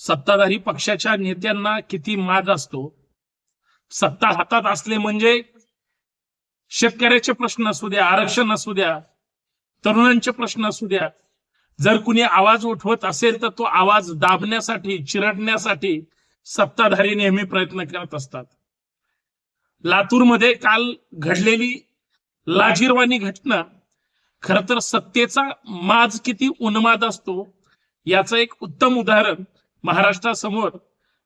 सत्ताधारी पक्षाच्या नेत्यांना किती माज असतो? सत्ता हातात असले म्हणजे शेतकऱ्याचे प्रश्न असू द्या आरक्षण असू द्या तरुणांचे प्रश्न असू द्या. जर कुणी आवाज उठवत असेल तर तो आवाज दाबण्यासाठी चिरडण्यासाठी सत्ताधारी नेहमी प्रयत्न करत असतात. लातूरमध्ये काल घडलेली लाजीरवाणी घटना खर तर सत्तेचा माज किती उन्माद असतो याचं एक उत्तम उदाहरण महाराष्ट्रासमोर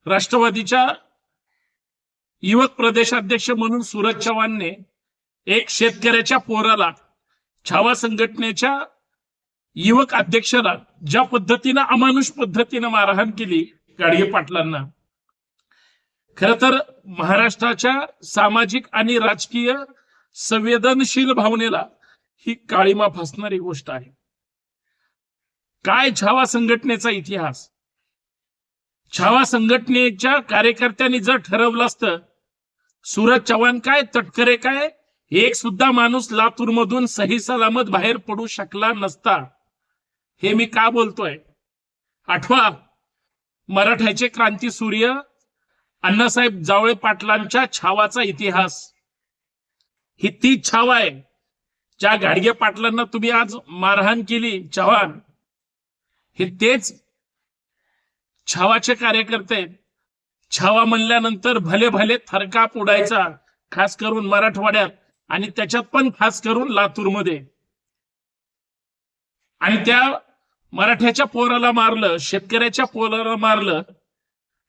राष्ट्रवादीच्या युवक प्रदेशाध्यक्ष म्हणून सूरज चव्हाणने एक शेतकऱ्याच्या पोराला छावा संघटनेच्या युवक अध्यक्षाला ज्या पद्धतीनं अमानुष पद्धतीनं मारहाण केली गाडगे पाटलांना. खर तर महाराष्ट्राच्या सामाजिक आणि राजकीय संवेदनशील भावनेला ही काळीमा फासणारी गोष्ट आहे. काय छावा संघटनेचा इतिहास? छावा संघटनेच्या कार्यकर्त्यांनी जर ठरवलं असतं सूरज चव्हाण काय तटकरे काय एक सुद्धा माणूस लातूर मधून सही सलामत बाहेर पडू शकला नसता. हे मी का बोलतोय? आठवा मराठ्याचे क्रांती सूर्य अण्णासाहेब जावळे पाटलांच्या छावाचा इतिहास. ही ती छावा आहे ज्या गाडगे पाटलांना तुम्ही आज मारहाण केली चव्हाण. हे तेच छावाचे कार्यकर्ते छावा म्हणल्यानंतर भले भले थरकाप उडायचा खास करून मराठवाड्यात आणि त्याच्यात पण खास करून लातूरमध्ये. आणि त्या मराठ्याच्या पोराला मारलं शेतकऱ्याच्या पोराला मारलं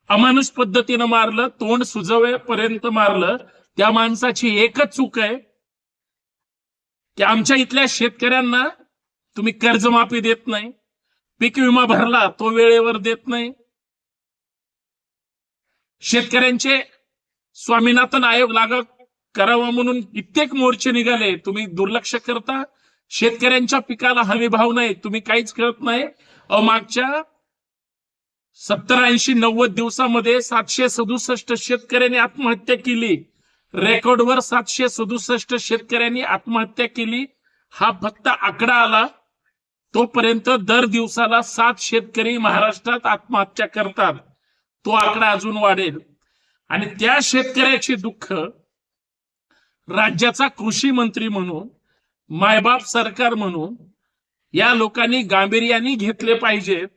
अमानुष पद्धतीनं मारलं तोंड सुजवेपर्यंत मारलं त्या माणसाची एकच चूक आहे की आमच्या इथल्या शेतकऱ्यांना तुम्ही कर्जमाफी देत नाही पीक विमा भरला तो वेळेवर देत नाही शेतकऱ्यांचे स्वामीनाथन आयोग लाग करावा म्हणून कित्येक मोर्चे निघाले. तुम्ही दुर्लक्ष करता. शेतकऱ्यांच्या पिकाला हमी भाव नाही. तुम्ही काहीच करत नाही. मागच्या सत्तर ऐंशी नव्वद दिवसामध्ये सातशे सदुसष्ट शेतकऱ्यांनी आत्महत्या केली. रेकॉर्डवर सातशे सदुसष्ट शेतकऱ्यांनी आत्महत्या केली. हा फक्त आकडा आला. तोपर्यंत दर दिवसाला सात शेतकरी महाराष्ट्रात आत्महत्या करतात. तो आकडा अजून वाढेल. आणि त्या शेतकऱ्याचे दुःख राज्याचा कृषी मंत्री म्हणून मायबाप सरकार म्हणून या लोकांनी गांभीर्याने घेतले पाहिजेत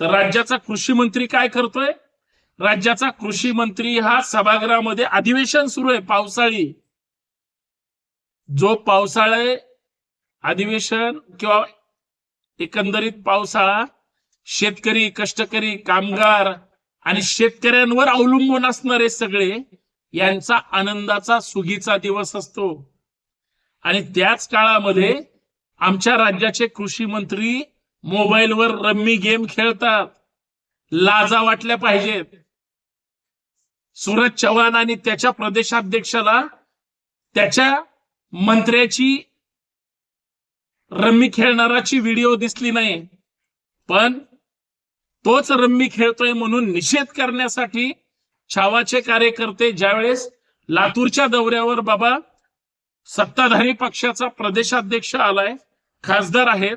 तर राज्याचा कृषी मंत्री काय करतोय? राज्याचा कृषी मंत्री हा सभागृहामध्ये अधिवेशन सुरू आहे पावसाळी. जो पावसाळे अधिवेशन किंवा एकंदरीत पावसाळा शेतकरी कष्टकरी कामगार आणि शेतकऱ्यांवर अवलंबून असणारे सगळे यांचा आनंदाचा सुगीचा दिवस असतो. आणि त्याच काळामध्ये आमच्या राज्याचे कृषी मंत्री मोबाईलवर रम्मी गेम खेळतात. लाजा वाटल्या पाहिजेत. सूरज चव्हाण आणि त्याच्या प्रदेशाध्यक्षाला त्याच्या मंत्र्याची रम्मी खेळणाराची व्हिडिओ दिसली नाही. पण तोच रम्मी खेळतोय म्हणून निषेध करण्यासाठी छावाचे कार्यकर्ते ज्यावेळेस लातूरच्या दौऱ्यावर बाबा सत्ताधारी पक्षाचा प्रदेशाध्यक्ष आलाय खासदार आहेत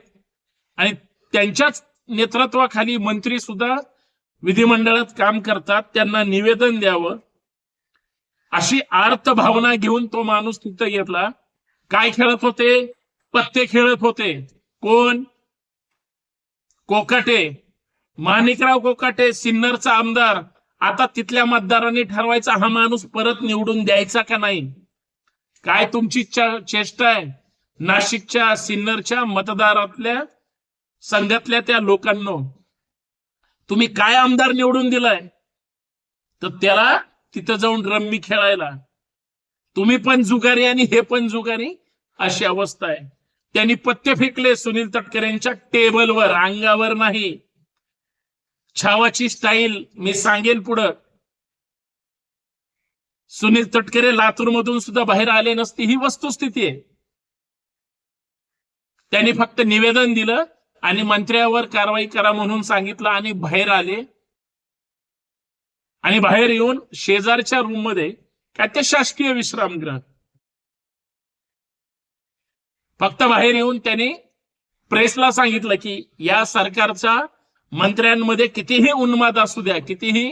आणि त्यांच्याच नेतृत्वाखाली मंत्री सुद्धा विधिमंडळात काम करतात त्यांना निवेदन द्यावं. अशी आर्त भावना घेऊन तो माणूस तिथं घेतला काय खेळत होते? पत्ते खेळत होते. कोण? कोकाटे. माणिकराव कोकाटे सिन्नरचा आमदार आता तिथल्या मतदारांनी ठरवायचा हा माणूस परत निवडून द्यायचा का नाही? काय तुमची चेष्टा आहे? नाशिकच्या सिन्नरच्या मतदारातल्या संघातल्या त्या लोकांना तुम्ही काय आमदार निवडून दिलाय? तर त्याला तिथं जाऊन रम्मी खेळायला. तुम्ही पण जुगारी आणि हे पण जुगारी अशी अवस्था आहे. त्यांनी पत्ते फेकले सुनील तटकरेंच्या टेबलवर अंगावर नाही. छावाची स्टाईल मी सांगेल पुढं. सुनील तटकरे लातूर मधून सुद्धा बाहेर आले नसते ही वस्तुस्थिती आहे. त्यांनी फक्त निवेदन दिलं आणि मंत्र्यावर कारवाई करा म्हणून सांगितलं आणि बाहेर आले. आणि बाहेर येऊन शेजारच्या रूममध्ये काय ते शासकीय विश्रामगृह फक्त बाहेर येऊन त्यांनी प्रेसला सांगितलं की या सरकारचा मंत्र्यांमध्ये कितीही उन्माद असू द्या कितीही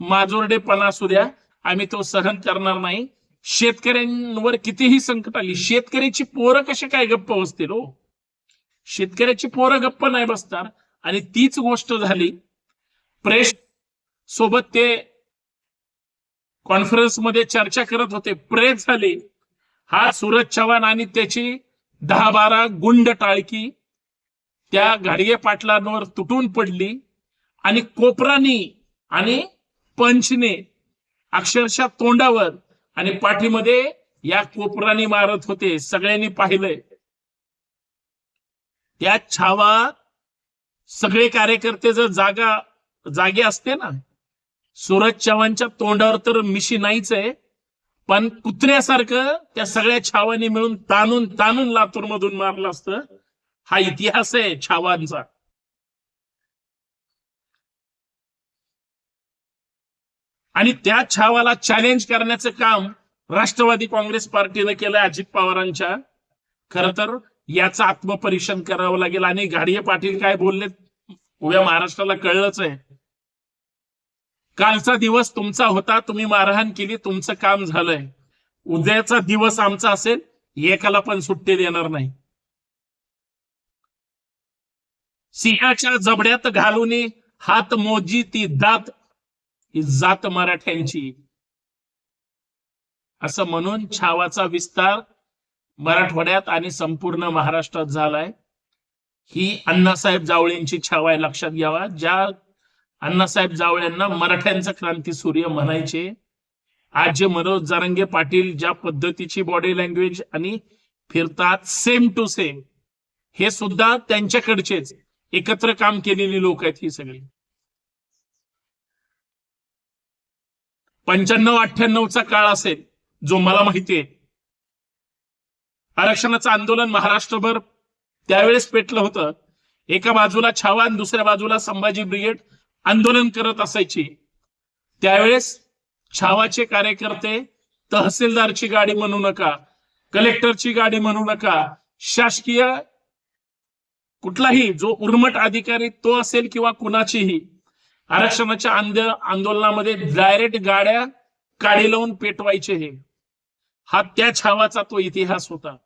माजोरडेपणा असू द्या आम्ही तो सहन करणार नाही. शेतकऱ्यांवर कितीही संकट आली शेतकऱ्याची पोरं कशी काय गप्प बसतील हो? शेतकऱ्याची पोरं गप्प नाही बसणार. आणि तीच गोष्ट झाली प्रेस सोबत ते कॉन्फरन्समध्ये चर्चा करत होते प्रेस झाली. हा सूरज चव्हाण आणि त्याची दहा बारा गुंड टाळकी त्या गाडगे पाटलांवर तुटून पडली आणि कोपरानी आणि पंचने अक्षरशः तोंडावर आणि पाठीमध्ये या कोपरानी मारत होते. सगळ्यांनी पाहिलंय. त्या छावात सगळे कार्यकर्ते जर जागा जागे असते ना सूरज चव्हाणच्या तोंडावर तर मिशी नाहीच आहे पण कुत्र्यासारखं त्या सगळ्या छावांनी मिळून ताणून ताणून लातूर मधून मारलं असतं. हा इतिहास आहे छावांचा. आणि त्या छावाला चॅलेंज करण्याचं काम राष्ट्रवादी काँग्रेस पार्टीनं केलं अजित पवारांच्या. खर तर याचं आत्मपरीक्षण करावं लागेल. आणि गाडगे पाटील काय बोलले उभ्या महाराष्ट्राला कळलंच आहे. कालचा दिवस तुमचा होता तुम्ही मारहाण केली तुमचं काम झालंय. उद्याचा दिवस आमचा असेल एकाला पण सुट्टी देणार नाही. सिंहाच्या जबड्यात घालून हात मोजी ती दात ही जात मराठ्यांची. असं म्हणून छावाचा विस्तार मराठवाड्यात आणि संपूर्ण महाराष्ट्रात झालाय. ही अण्णासाहेब जावळेंची छावा आहे लक्षात घ्यावा. ज्या अण्णासाहेब जावळ्यांना मराठ्यांचा क्रांती सूर्य म्हणायचे आज जे मनोज जारंगे पाटील ज्या पद्धतीची बॉडी लँग्वेज आणि फिरतात सेम टू सेम हे सुद्धा त्यांच्याकडचेच. एकत्र काम केलेली लोक आहेत ही सगळी. पंच्याण्णव अठ्ठ्याण्णवचा काळ असेल जो मला माहिती आहे आरक्षणाचं आंदोलन महाराष्ट्रभर त्यावेळेस पेटलं होतं. एका बाजूला छावान दुसऱ्या बाजूला संभाजी ब्रिगेड आंदोलन करत असायची. त्यावेळेस छावाचे कार्यकर्ते तहसीलदारची गाडी म्हणू नका कलेक्टरची गाडी म्हणू नका शासकीय कुठलाही जो उर्मट अधिकारी तो असेल किंवा कुणाचीही आरक्षणाच्या आंदोलनामध्ये डायरेक्ट गाड्या काडी लावून पेटवायचे हे. हा त्या छावाचा तो इतिहास होता.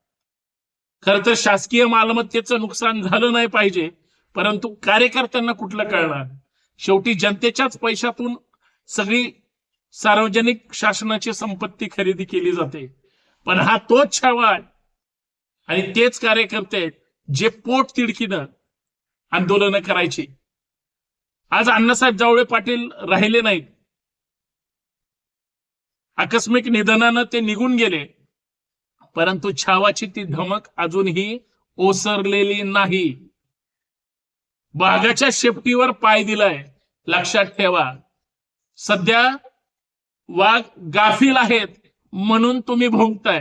खर तर शासकीय मालमत्तेचं नुकसान झालं नाही पाहिजे परंतु कार्यकर्त्यांना कुठलं कळणार? शेवटी जनतेच्याच पैशातून सगळी सार्वजनिक शासनाची संपत्ती खरेदी केली जाते. पण हा तोच छावा आहे. आणि तेच कार्यकर्ते आहेत. जे पोट तिडकीनं आंदोलनं करायची. आज अण्णासाहेब जावळे पाटील राहिले नाहीत. आकस्मिक निधनानं ते निघून गेले. परंतु छावाची ती धमक अजूनही ओसरलेली नाही. बागाच्या शेपटीवर पाय दिलाय. लक्षात ठेवा. सध्या वाघ गाफील आहेत म्हणून तुम्ही भोगताय.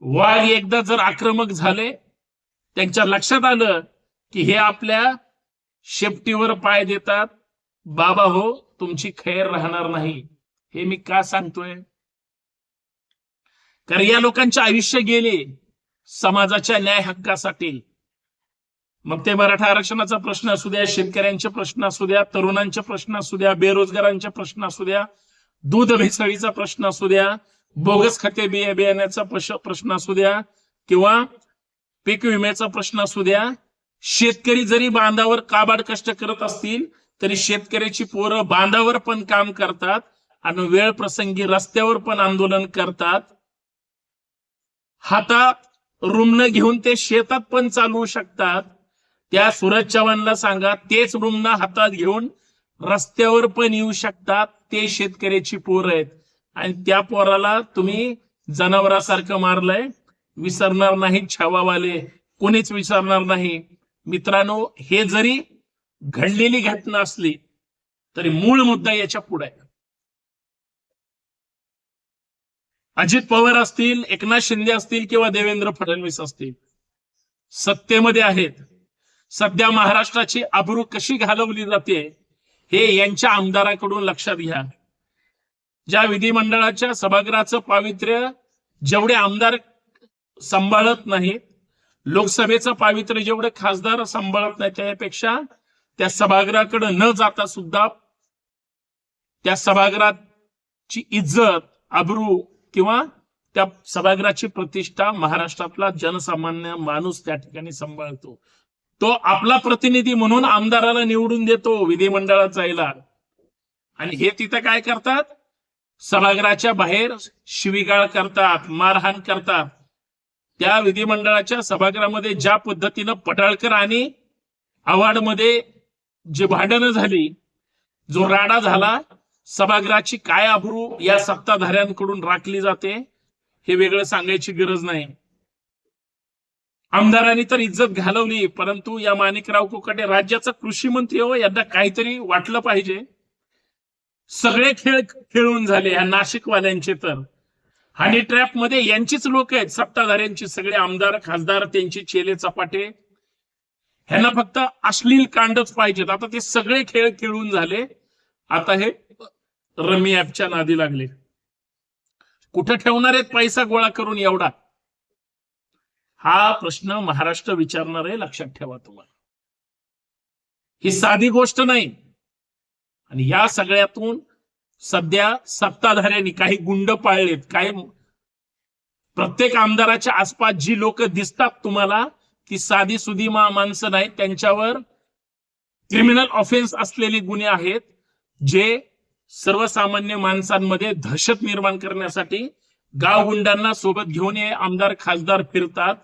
वाघ एकदा जर आक्रमक झाले त्यांच्या लक्षात आलं की हे आपल्या शेपटीवर पाय देतात. बाबा हो तुमची खैर राहणार नाही. हे मी का सांगतोय? कारण या लोकांचे आयुष्य गेले समाजाच्या न्याय हक्कासाठी. मग ते मराठा आरक्षणाचा प्रश्न असू द्या शेतकऱ्यांचे प्रश्न असू द्या तरुणांचे प्रश्न असू द्या बेरोजगारांचे प्रश्न असू द्या दूध भेसळीचा प्रश्न असू द्या बोगस खाते बिया बियाण्याचा प्रश्न असू द्या किंवा पीक विम्याचा प्रश्न असू द्या. शेतकरी जरी बांधावर काबाड कष्ट करत असतील तरी शेतकऱ्याची पोरं बांधावर पण काम करतात आणि वेळ प्रसंगी रस्त्यावर पण आंदोलन करतात. हातात रुग्ण घेऊन ते शेतात पण चालवू शकतात. त्या सूरज चव्हाणला सांगा तेच रुग्ण हातात घेऊन रस्त्यावर पण येऊ शकतात. ते शेतकऱ्याची पोरं आहेत. आणि त्या पोराला तुम्ही जनावरासारखं मारलंय. विसरणार नाही छावावाले कोणीच विसरणार नाही. मित्रांनो हे जरी घडलेली घटना असली तरी मूळ मुद्दा याच्यापुढे आहे. अजित पवार असतील एकनाथ शिंदे असतील किंवा देवेंद्र फडणवीस असतील सत्तेमध्ये आहेत. सध्या महाराष्ट्राची आबरू कशी घालवली जाते हे यांच्या आमदाराकडून लक्षात घ्या. ज्या विधिमंडळाच्या सभागृहाचं पावित्र्य जेवढे आमदार सांभाळत नाहीत. लोकसभेचं पावित्र्य जेवढे खासदार सांभाळत नाही त्यापेक्षा त्या सभागृहाकडे न जाता सुद्धा त्या सभागृहाची इज्जत अब्रू किंवा त्या सभागृहाची प्रतिष्ठा महाराष्ट्रातला जनसामान्य माणूस त्या ठिकाणी सांभाळतो. तो आपला प्रतिनिधी म्हणून आमदाराला निवडून देतो विधिमंडळात जायला आणि हे तिथं काय करतात? सभागृहाच्या बाहेर शिवीगाळ करतात मारहाण करतात. त्या विधिमंडळाच्या सभागृहामध्ये ज्या पद्धतीनं पटाळकर आणि आव्हाडमध्ये जे भांडणं झाली जो राडा झाला सभागृहाची काय अब्रू या सत्ताधाऱ्यांकडून राखली जाते हे वेगळं सांगायची गरज नाही. आमदारांनी तर इज्जत घालवली परंतु या माणिकराव कोकाटे राज्याचा कृषी मंत्री हो यांना काहीतरी वाटलं पाहिजे. सगळे खेळ खेळून झाले या नाशिकवाल्यांचे तर. हनी ट्रॅपमध्ये यांचीच लोक आहेत. सत्ताधाऱ्यांची सगळे आमदार खासदार त्यांची चेले चपाटे. ह्यांना फक्त अश्लील कांडच पाहिजेत. आता ते सगळे खेळ खेळून झाले. आता हे रमी ऍपच्या नादी लागले. कुठे ठेवणार आहेत पैसा गोळा करून एवढा? हा प्रश्न महाराष्ट्र विचारणार आहे लक्षात ठेवा तुम्हाला. ही साधी गोष्ट नाही. आणि या सगळ्यातून सध्या सत्ताधाऱ्यांनी काही गुंड पाळलेत काही प्रत्येक आमदाराच्या आसपास जी लोक दिसतात तुम्हाला ती साधी सुधी मा- माणसं नाहीत. त्यांच्यावर क्रिमिनल ऑफेन्स असलेले गुन्हे आहेत जे सर्वसामान्य माणसांमध्ये दहशत निर्माण करण्यासाठी गाव गुंडांना सोबत घेऊन हे आमदार खासदार फिरतात.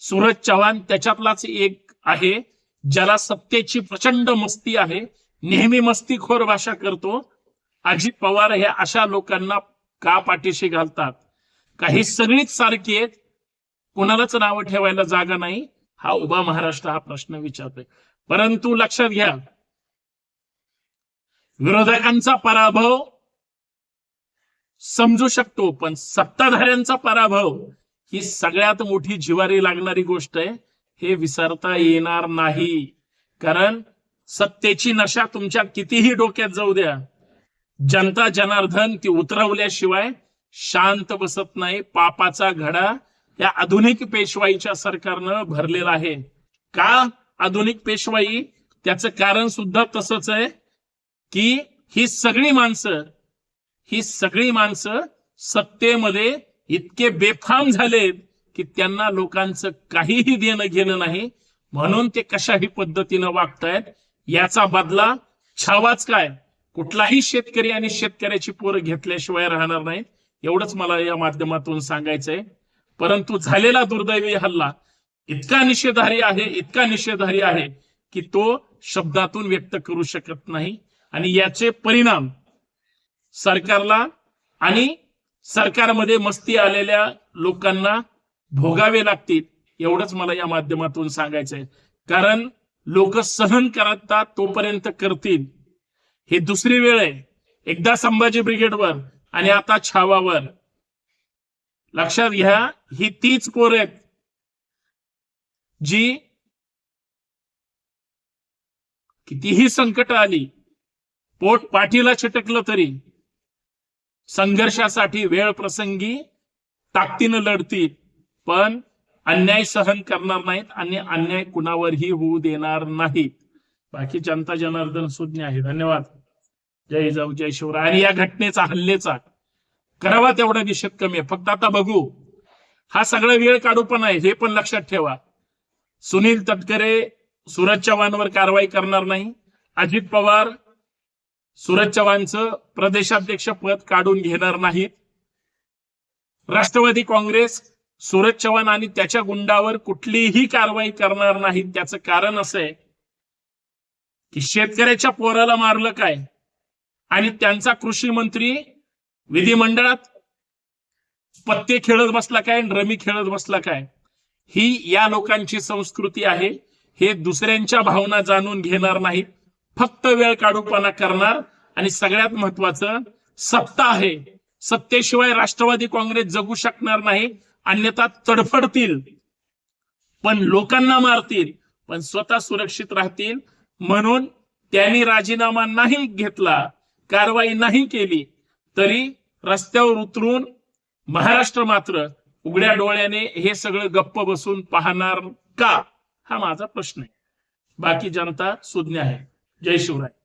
सूरज चव्हाण त्याच्यातलाच एक आहे ज्याला सत्तेची प्रचंड मस्ती आहे. नेहमी मस्तीखोर भाषा करतो. अजित पवार हे अशा लोकांना का पाठीशी घालतात? काही सगळीच सारखी आहेत. कुणालाच नावं ठेवायला जागा नाही. हा उभा महाराष्ट्र हा प्रश्न विचारतोय. परंतु लक्षात घ्या विरोधकांचा पराभव समजू शकतो पण सत्ताधाऱ्यांचा पराभव ही सगळ्यात मोठी जिवारी लागणारी गोष्ट आहे. हे विसरता येणार नाही. कारण सत्तेची नशा तुमच्या कितीही डोक्यात जाऊ द्या जनता जनार्दन ती उतरवल्याशिवाय शांत बसत नाही. पापाचा घडा या आधुनिक पेशवाईच्या सरकारनं भरलेला आहे. का आधुनिक पेशवाई? त्याचं कारण सुद्धा तसंच आहे की ही सगळी माणसं ही सगळी माणसं सत्तेमध्ये इतके बेफाम झालेत की त्यांना लोकांचं काहीही देणं घेणं नाही. म्हणून ते कशाही पद्धतीनं वागतायत याचा बदला छावाच काय? कुठलाही शेतकरी आणि शेतकऱ्याची पोरं घेतल्याशिवाय राहणार नाहीत. एवढंच मला या माध्यमातून सांगायचंय. परंतु झालेला दुर्दैवी हल्ला इतका निषेधारी आहे इतका निषेधारी आहे की तो शब्दातून व्यक्त करू शकत नाही. आणि याचे परिणाम सरकारला आणि सरकारमध्ये मस्ती आलेल्या लोकांना भोगावे लागतील एवढंच मला या माध्यमातून सांगायचंय. कारण लोक सहन करतात तोपर्यंत करतील. ही दुसरी वेळ आहे. एकदा संभाजी ब्रिगेडवर आणि आता छावावर. लक्षात घ्या ही तीच पोर आहेत. जी कितीही संकट आली पोट पाठीला चिटकलं तरी संघर्षासाठी वेळ प्रसंगी ताकदीनं लढतील पण अन्याय सहन करणार नाहीत आणि अन्याय कुणावरही होऊ देणार नाहीत. बाकी जनता जनार्दन सुज्ञ आहे. धन्यवाद. जय जाऊ जय शिवराय. आणि या घटनेचा हल्लेचा करावा तेवढा निषेध कमी आहे. फक्त आता बघू. हा सगळा वेळ काढू पण आहे हे पण लक्षात ठेवा. सुनील तटकरे सूरज चव्हाणवर कारवाई करणार नाही. अजित पवार सूरज चव्हाणचं प्रदेशाध्यक्ष पद काढून घेणार नाहीत. राष्ट्रवादी काँग्रेस सुरज चव्हाण आणि त्याच्या गुंडावर कुठलीही कारवाई करणार नाही त्याचं कारण असं आहे की शेतकऱ्याच्या पोराला मारलं काय? आणि त्यांचा कृषी मंत्री विधिमंडळात पत्ते खेळत बसला काय आणि रमी खेळत बसला काय? ही या लोकांची संस्कृती आहे. हे दुसऱ्यांच्या भावना जाणून घेणार नाहीत. फक्त वेळ काढूपणा करणार. आणि सगळ्यात महत्वाचं सत्ता आहे. सत्तेशिवाय राष्ट्रवादी काँग्रेस जगू शकणार नाही. अन्यथा तडफडतील. पण लोकांना मारतील. पण स्वतः सुरक्षित राहतील. म्हणून त्यांनी राजीनामा नाही घेतला. कारवाई नाही केली तरी रस्त्यावर उतरून महाराष्ट्र मात्र उघड्या डोळ्याने हे सगळं गप्प बसून पाहणार का? हा माझा प्रश्न आहे. बाकी जनता सुज्ञ आहे. जय शिवराय.